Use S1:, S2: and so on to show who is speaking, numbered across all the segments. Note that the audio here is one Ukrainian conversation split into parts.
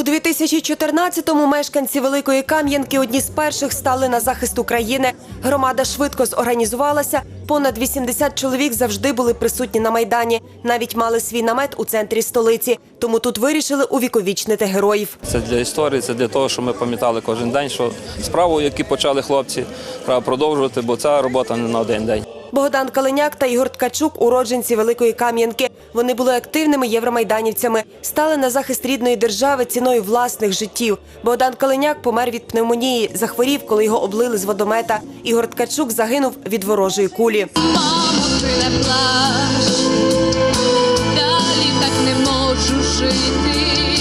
S1: У 2014-му мешканці Великої Кам'янки одні з перших стали на захист України. Громада швидко зорганізувалася. Понад 80 чоловік завжди були присутні на майдані. Навіть мали свій намет у центрі столиці. Тому тут вирішили увіковічнити героїв.
S2: Це для історії, це для того, щоб ми пам'ятали кожен день, що справу, яку почали хлопці, треба продовжувати, бо ця робота не на один день.
S1: Богдан Калиняк та Ігор Ткачук – уродженці Великої Кам'янки. Вони були активними євромайданівцями, стали на захист рідної держави ціною власних життів. Богдан Калиняк помер від пневмонії, захворів, коли його облили з водомета. Ігор Ткачук загинув від ворожої кулі.
S3: Мамо, ти не плач, далі так не можу жити,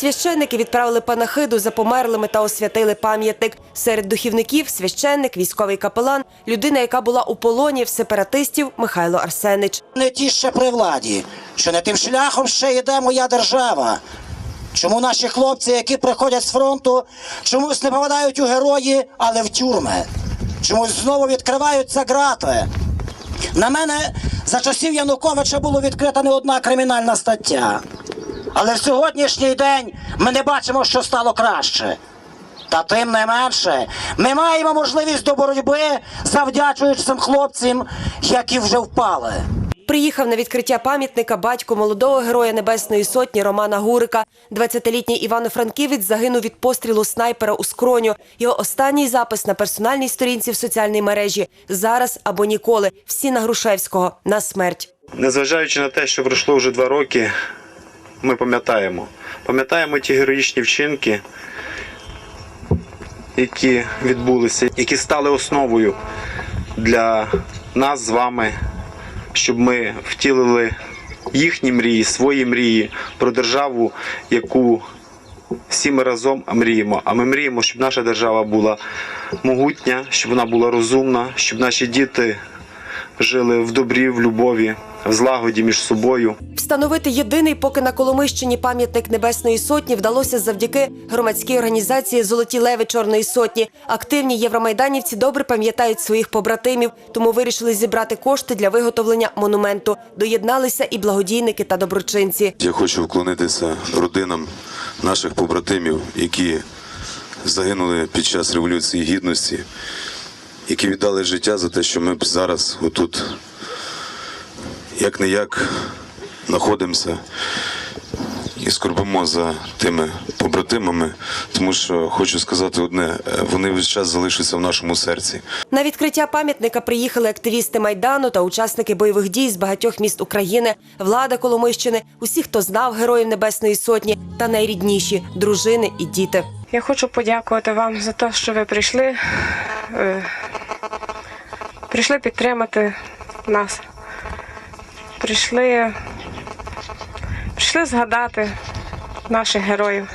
S1: Священники відправили панахиду за померлими та освятили пам'ятник. Серед духівників священник, військовий капелан, людина, яка була у полоні в сепаратистів Михайло Арсенич.
S4: не ті ще при владі, що не тим шляхом ще йде моя держава. Чому наші хлопці, які приходять з фронту, чомусь не попадають у герої, але в тюрми? Чомусь знову відкриваються грати. На мене за часів Януковича було відкрита не одна кримінальна стаття. Але в сьогоднішній день ми не бачимо, що стало краще. Та тим не менше, ми маємо можливість до боротьби, завдячуючи цим хлопцям, які вже впали.
S1: Приїхав на відкриття пам'ятника батько молодого героя Небесної Сотні Романа Гурика. 20-літній Івано-Франківець загинув від пострілу снайпера у скроню. Його останній запис на персональній сторінці в соціальній мережі «Зараз або ніколи. Всі на Грушевського. На смерть».
S5: Незважаючи на те, що пройшло вже два роки, ми пам'ятаємо. Пам'ятаємо ті героїчні вчинки, які відбулися, які стали основою для нас з вами, щоб ми втілили їхні мрії, свої мрії про державу, яку всі ми разом мріємо. А ми мріємо, щоб наша держава була могутня, щоб вона була розумна, щоб наші діти жили в добрі, в любові, в злагоді між собою.
S1: Встановити єдиний поки на Коломищині пам'ятник Небесної Сотні вдалося завдяки громадській організації Золоті леви Чорної Сотні. Активні євромайданівці добре пам'ятають своїх побратимів, тому вирішили зібрати кошти для виготовлення монументу. Доєдналися і благодійники та доброчинці.
S6: Я хочу вклонитися родинам наших побратимів, які загинули під час Революції Гідності, які віддали життя за те, що ми б зараз отут як не як знаходимося і скорбимо за тими побратимами, тому що хочу сказати одне: е, вони весь час залишаться в нашому серці.
S1: На відкриття пам'ятника приїхали активісти майдану та учасники бойових дій з багатьох міст України, влада Коломищини, усі, хто знав героїв Небесної Сотні, та найрідніші дружини і діти.
S7: Я хочу подякувати вам за те, що ви прийшли. Прийшли підтримати нас. Прийшли, прийшли згадати наших героїв.